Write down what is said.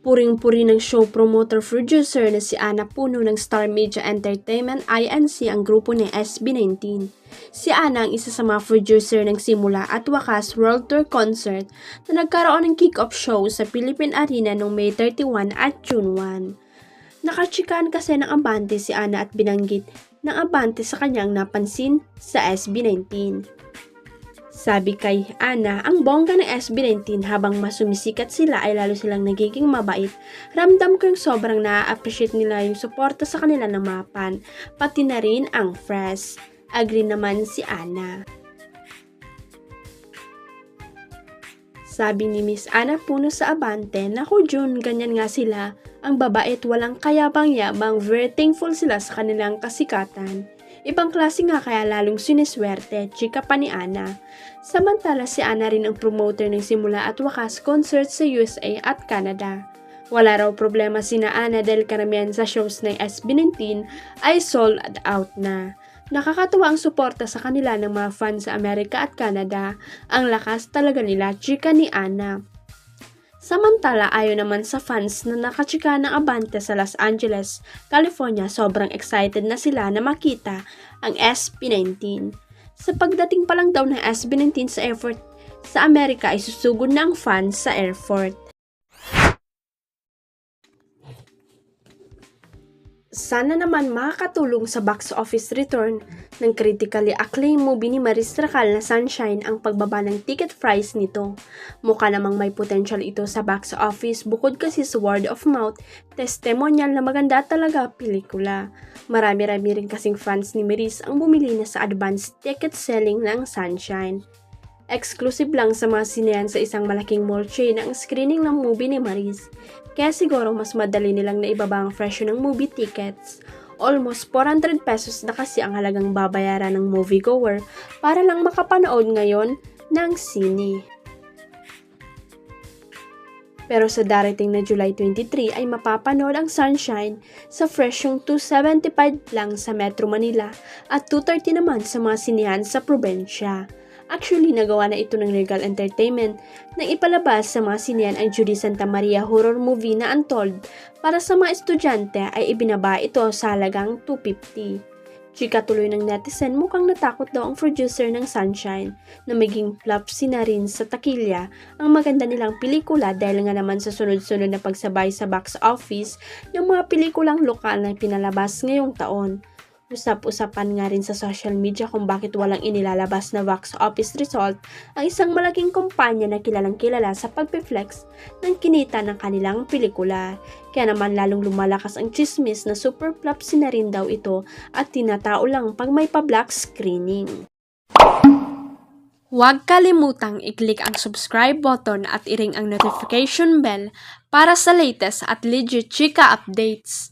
Puring-puri ng show promoter producer na si Ana Puno ng Star Media Entertainment INC ang grupo ni SB19. Si Ana ang isa sa mga producer ng simula at wakas World Tour Concert na nagkaroon ng kick-off show sa Philippine Arena noong May 31 at June 1. Nakachikaan kasi ng Abante si Ana at binanggit ng Abante sa kanyang napansin sa SB19. Sabi kay Ana, ang bongga ng SB19 habang mas sumisikat sila ay lalo silang nagiging mabait. Ramdam ko yung sobrang na-appreciate nila yung suporta sa kanila ng mga fan, pati na rin ang fresh. Agree naman si Ana. Sabi ni Miss Ana Puno sa Abante, Naku June, ganyan nga sila. Ang babait walang kayabang-yabang, very thankful sila sa kanilang kasikatan. Ibang klase nga kaya lalong siniswerte, chika pa ni Ana. Samantala si Ana rin ang promoter ng simula at wakas concert sa USA at Canada. Wala raw problema sina Ana dahil karamihan sa shows ng SB19 ay sold out na. Nakakatuwa ang suporta sa kanila ng mga fans sa Amerika at Canada. Ang lakas talaga nila, chika ni Ana. Samantala, ayon naman sa fans na nakachika ng Abante sa Los Angeles, California, sobrang excited na sila na makita ang SB19. Sa pagdating pa lang daw ng SB19 sa airport sa Amerika ay susugod na ang fans sa airport. Sana naman makakatulong sa box office return ng critically acclaimed movie ni Maris Racal na Sunshine ang pagbaba ng ticket price nito. Mukha namang may potential ito sa box office bukod kasi sa word of mouth, testimonial na maganda talaga pelikula. Marami-rami rin kasing fans ni Maris ang bumili na sa advance ticket selling ng Sunshine. Exclusive lang sa mga sinehan sa isang malaking mall chain ang screening ng movie ni Maris. Kaya siguro mas madali nilang naibaba ang presyo ng movie tickets. Almost 400 pesos na kasi ang halagang babayaran ng moviegoer para lang makapanood ngayon ng sine. Pero sa darating na July 23 ay mapapanood ang Sunshine sa presyong 275 lang sa Metro Manila at 230 naman sa mga sinihan sa probensya. Actually, nagawa na ito ng Regal Entertainment nang ipalabas sa mga sinihan ang Judy Santa Maria horror movie na Untold para sa mga estudyante ay ibinaba ito sa halagang 250. Chika tuloy ng netizen mukhang natakot daw ang producer ng Sunshine na maging flop na rin sa takilya ang maganda nilang pelikula dahil nga naman sa sunod-sunod na pagsabay sa box office yung mga pelikulang lokal na pinalabas ngayong taon. Usap-usapan nga rin sa social media kung bakit walang inilalabas na box office result ang isang malaking kumpanya na kilalang kilala sa pagpe-flex ng kinita ng kanilang pelikula. Kaya naman lalong lumalakas ang chismis na super flop na rin daw ito at tinatao lang pag may pa-black screening. Huwag kalimutang i-click ang subscribe button at i-ring ang notification bell para sa latest at legit chika updates.